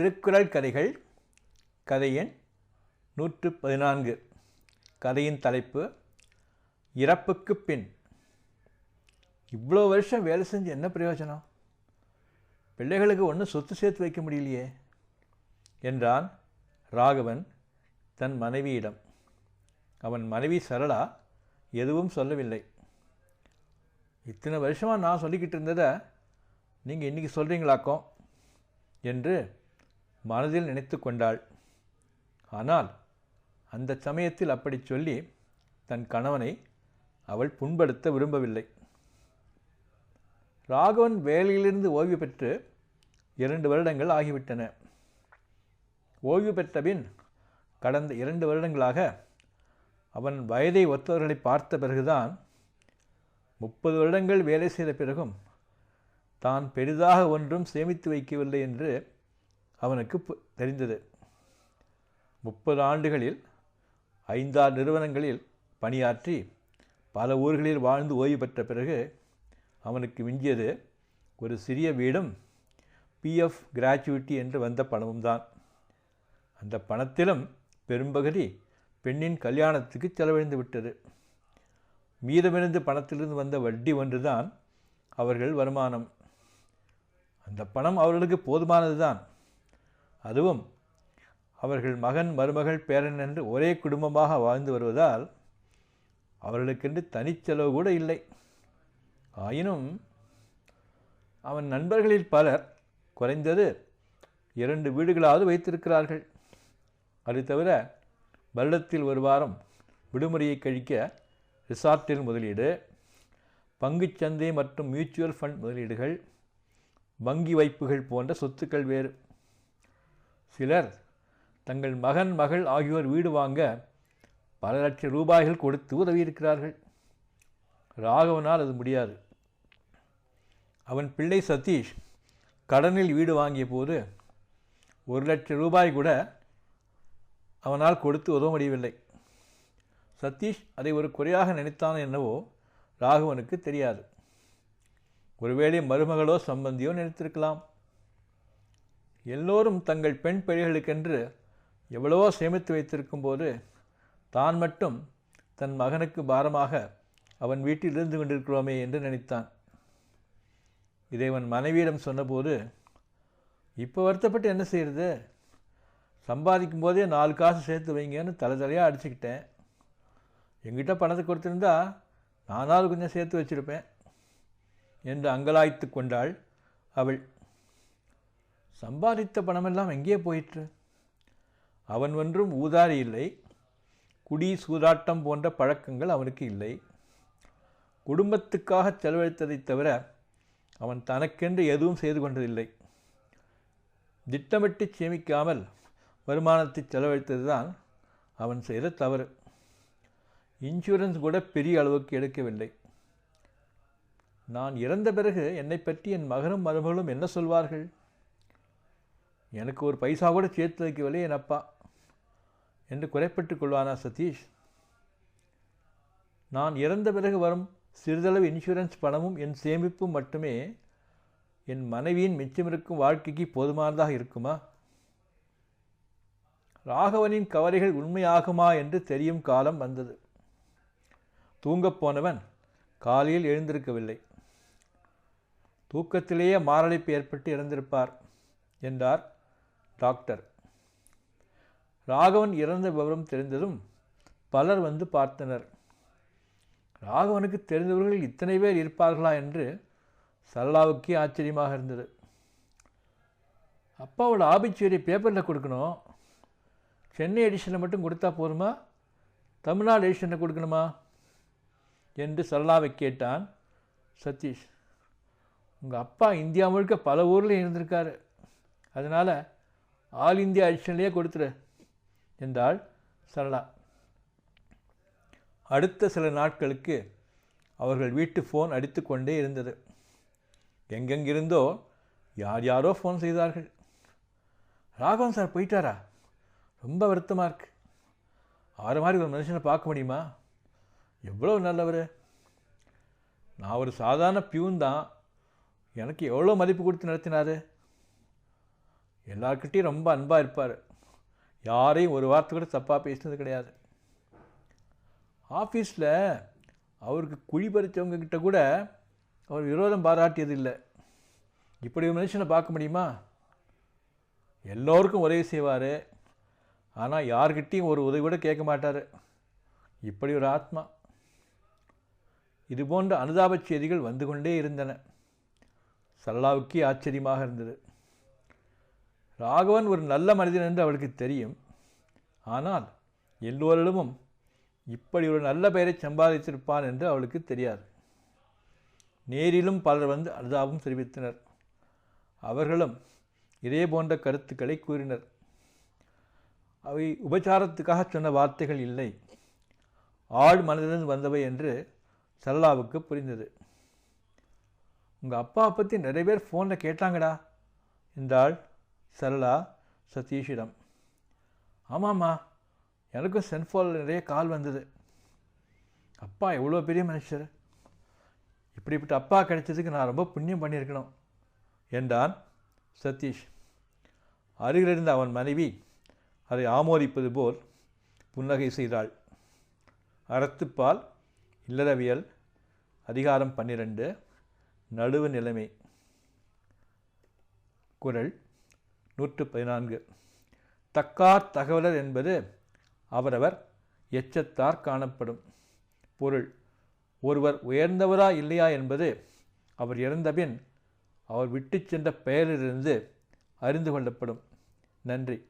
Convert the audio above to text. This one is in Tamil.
திருக்குறள் கதைகள் கதை எண் நூற்று பதினான்கு. கதையின் தலைப்பு இறப்புக்கு பின். இவ்வளோ வருஷம் வேலை செஞ்சு என்ன பிரயோஜனம்? பிள்ளைகளுக்கு ஒன்றும் சொத்து சேர்த்து வைக்க முடியலையே. என்றான் ராகவன் தன் மனைவியிடம். அவன் மனைவி சரளா எதுவும் சொல்லவில்லை. இத்தனை வருஷமாக நான் சொல்லிக்கிட்டு இருந்ததை நீங்கள் இன்றைக்கி சொல்கிறீங்களாக்கும் என்று மனதில் நினைத்து கொண்டாள். ஆனால் அந்த சமயத்தில் அப்படி சொல்லி தன் கணவனை அவள் புண்படுத்த விரும்பவில்லை. ராகவன் வேலையிலிருந்து ஓய்வு பெற்று இரண்டு வருடங்கள் ஆகிவிட்டன. ஓய்வு பெற்ற பின் கடந்த இரண்டு வருடங்களாக அவன் வயதை ஒத்தவர்களை பார்த்த பிறகுதான் முப்பது வருடங்கள் வேலை செய்த பிறகும் தான் பெரிதாக ஒன்றும் சேமித்து வைக்கவில்லை என்று அவனுக்கு தெரிந்தது. முப்பது ஆண்டுகளில் ஐந்தாறு நிறுவனங்களில் பணியாற்றி பல ஊர்களில் வாழ்ந்து ஓய்வு பெற்ற பிறகு அவனுக்கு மிஞ்சியது ஒரு சிறிய வீடும் பிஎஃப் கிராச்சுவிட்டி என்று வந்த பணமும் தான். அந்த பணத்திலும் பெரும்பகுதி பெண்ணின் கல்யாணத்துக்கு செலவழிந்து விட்டது. மீதமிருந்து பணத்திலிருந்து வந்த வட்டி ஒன்றுதான் அவர்கள் வருமானம். அந்த பணம் அவர்களுக்கு போதுமானது தான் அதுவும் அவர்கள் மகன் மருமகள் பேரன் என்று ஒரே குடும்பமாக வாழ்ந்து வருவதால் அவர்களுக்கென்று தனிச்செலவு கூட இல்லை. ஆயினும் அவன் நண்பர்களில் பலர் குறைந்தது இரண்டு வீடுகளாவது வைத்திருக்கிறார்கள். அது தவிர வருடத்தில் ஒரு வாரம் விடுமுறையை கழிக்க ரிசார்ட்டில் முதலீடு பங்குச்சந்தை மற்றும் மியூச்சுவல் ஃபண்ட் முதலீடுகள் வங்கி வைப்புகள் போன்ற சொத்துக்கள் வேறு. சிலர் தங்கள் மகன் மகள் ஆகியோர் வீடு வாங்க பல லட்சம் ரூபாய்கள் கொடுத்து உதவியிருக்கிறார்கள். ராகவனால் அது முடியாது. அவன் பிள்ளை சதீஷ் கடனில் வீடு வாங்கிய போது ஒரு லட்சம் ரூபாய் கூட அவனால் கொடுத்து உதவ முடியவில்லை. சதீஷ் அதை ஒரு குறையாக நினைத்தான் என்னவோ ராகவனுக்கு தெரியாது. ஒருவேளை மருமகளோ சம்பந்தியோ நினைத்திருக்கலாம். எல்லோரும் தங்கள் பெண் பிள்ளைகளுக்கென்று எவ்வளவோ சேமித்து வைத்திருக்கும் போது தான் மட்டும் தன் மகனுக்கு பாரமாக அவன் வீட்டில் இருந்து கொண்டிருக்கிறோமே என்று நினைத்தான். இதை அவன் மனைவியிடம் சொன்னபோது இப்போ வருத்தப்பட்டு என்ன செய்கிறது சம்பாதிக்கும் போதே நாலு காசு சேர்த்து வைங்கன்னு தலை தலையாக அடிச்சுக்கிட்டேன். எங்கிட்ட பணத்தை கொடுத்துருந்தா நானாவது கொஞ்சம் சேர்த்து வச்சுருப்பேன் என்று அங்கலாய்த்து கொண்டாள் அவள். சம்பாதித்த பணமெல்லாம் எங்கே போயிற்று? அவன் ஒன்றும் ஊதாரி இல்லை. குடி சூதாட்டம் போன்ற பழக்கங்கள் அவனுக்கு இல்லை. குடும்பத்துக்காக செலவழித்ததைத் தவிர அவன் தனக்கென்று எதுவும் செய்து கொண்டதில்லை. திட்டமிட்டு சேமிக்காமல் வருமானத்தை செலவழித்தது தான் அவன் செய்த தவறு. இன்சூரன்ஸ் கூட பெரிய அளவுக்கு எடுக்கவில்லை. நான் இறந்த பிறகு என்னை பற்றி என் மகனும் மருமகளும் என்ன சொல்வார்கள்? எனக்கு ஒரு பைசா கூட சேர்த்து வைக்கவில்லை என் அப்பா. என்று குறைப்பட்டு கொள்வானா சதீஷ்? நான் இறந்த பிறகு வரும் சிறிதளவு இன்சூரன்ஸ் பணமும் என் சேமிப்பும் மட்டுமே என் மனைவியின் மிச்சமிருக்கும் வாழ்க்கைக்கு போதுமானதாக இருக்குமா? ராகவனின் கவலைகள் உண்மையாகுமா என்று தெரியும் காலம் வந்தது. தூங்கப் போனவன் காலையில் எழுந்திருக்கவில்லை. தூக்கத்திலேயே மாரடைப்பு ஏற்பட்டு இறந்திருப்பார் என்றார் டாக்டர். ராகவன் இறந்த விவரம் தெரிந்ததும் பலர் வந்து பார்த்தனர். ராகவனுக்கு தெரிந்தவர்கள் இத்தனை பேர் இருப்பார்களா என்று சரளாவுக்கே ஆச்சரியமாக இருந்தது. அப்பாவோட ஆபிச்சுவரி பேப்பரில் கொடுக்கணும். சென்னை எடிஷனில் மட்டும் கொடுத்தா போதுமா? தமிழ்நாடு எடிஷனில் கொடுக்கணுமா? என்று சரளாவை கேட்டான் சதீஷ். உங்கள் அப்பா இந்தியா முழுக்க பல ஊரில் இருந்திருக்காரு. அதனால் ஆல் இந்தியா எடிஷன்லேயே கொடுத்துரு. என்றாள் சரளா. அடுத்த சில நாட்களுக்கு அவர்கள் வீட்டு ஃபோன் அடித்து கொண்டே இருந்தது. எங்கெங்கிருந்தோ யார் யாரோ ஃபோன் செய்தார்கள். ராகவன் சார் போயிட்டாரா? ரொம்ப வருத்தமாக இருக்கு. ஆறு மாதிரி ஒரு மனுஷனை பார்க்க முடியுமா? எவ்வளோ நல்லவர். நான் ஒரு சாதாரண பியூன் தான். எனக்கு எவ்வளோ மதிப்பு கொடுத்து நடத்தினார்? எல்லார்கிட்டையும் ரொம்ப அன்பாக இருப்பார். யாரையும் ஒரு வார்த்தை கூட தப்பாக பேசினது கிடையாது. ஆஃபீஸில் அவருக்கு குழி பறித்தவங்க கிட்ட கூட அவர் விரோதம் பாராட்டியது இல்லை இப்படி ஒரு மனுஷனை பார்க்க முடியுமா? எல்லோருக்கும் உதவி செய்வார். ஆனால் யார்கிட்டையும் ஒரு உதவி கூட கேட்க மாட்டார். இப்படி ஒரு ஆத்மா. இது போன்ற செய்திகள் வந்து கொண்டே இருந்தன. சல்லாவுக்கே ஆச்சரியமாக இருந்தது. ராகவன் ஒரு நல்ல மனிதன் என்று அவளுக்கு தெரியும். ஆனால் எல்லோரிடமும் இப்படி ஒரு நல்ல பெயரை சம்பாதித்திருப்பான் என்று அவளுக்கு தெரியாது. நேரிலும் பலர் வந்து அனுதாபம் தெரிவித்தனர் அவர்களும் இதே போன்ற கருத்துக்களை கூறினர். அவை உபச்சாரத்துக்காக சொன்ன வார்த்தைகள் இல்லை. ஆள் மனதிலிருந்து வந்தவை என்று சரளாவுக்கு புரிந்தது. உங்கள் அப்பா பற்றி நிறைய பேர் ஃபோனில் கேட்டாங்கடா என்றாள் சரளா சதீஷிடம் ஆமாம்மா எனக்கும் சென்ஃபோனில் நிறைய கால் வந்தது. அப்பா எவ்வளோ பெரிய மனுஷர். இப்படிப்பட்ட அப்பா கிடைச்சதுக்கு நான் ரொம்ப புண்ணியம் பண்ணியிருக்கணும் என்றான் சதீஷ் அருகிலிருந்த அவன் மனைவி அதை ஆமோதிப்பது போல் புன்னகை செய்தாள். அறத்துப்பால் இல்லறவியல் அதிகாரம் பன்னிரண்டு நடுவு நிலைமை. குரல் நூற்று பதினான்கு தக்கார் தகவலர் என்பது அவரவர் எச்சத்தார் காணப்படும் பொருள். ஒருவர் உயர்ந்தவரா இல்லையா என்பது அவர் இறந்தபின் அவர் விட்டு சென்ற பெயரிலிருந்து அறிந்து கொள்ளப்படும். நன்றி.